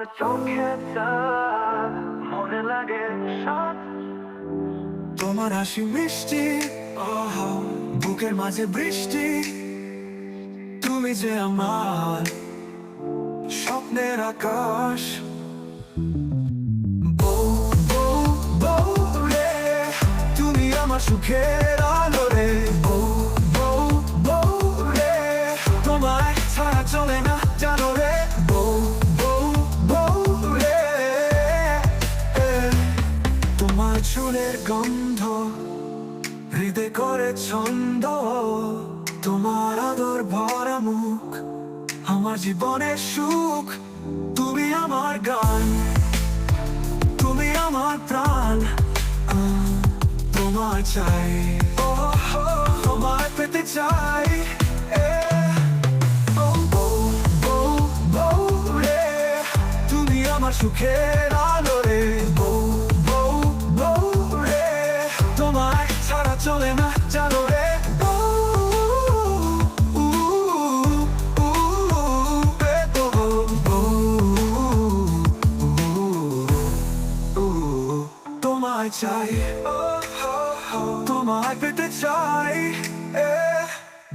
তোমার চোখে মনে তোমার হাসি মিষ্টি বুকের মাঝে বৃষ্টি তুমি যে আমার স্বপ্নের আকাশ তুমি আমার সুখের আলো রে তোমার গন্ধ হৃদয় করে ছন্দ, তোমার আদর ভরা মুখ, আমার জীবনের সুখ, তুমি আমার গান, তুমি আমার প্রাণ তোমার চাই। তোমার পেতে চাই সুখের আলো রে। তোমায় চাই। তোমায় পেতে চাই।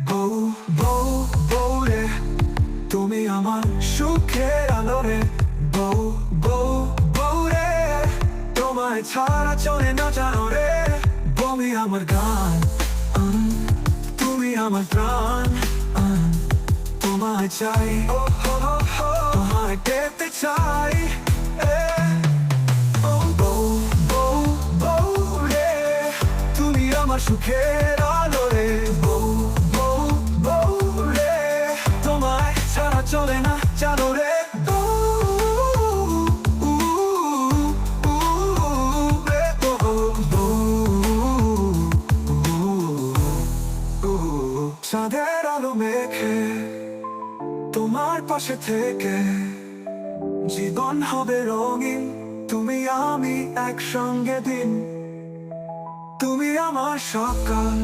বউ বউ বউ রে, তুমি আমার সুখের আলো রে বউ বউ বউ রে, তোমায় ছাড়া চলে না জানো রে। তুমি আমার গান তুমি আমার প্রাণ তোমায় চাই। তোমায় পেতে চাই। সুখের আলো রে বউ বউ বউ রে তোমায় ছাড়া চলে না জানো রে ও, উ, উ, রে, বউ, বউ, উ, উ। চাঁদের আলো মেখে তোমার পাশে থেকে জীবন হবে রঙিন তুমি আমি একসঙ্গে দিন তুমি আমার সকাল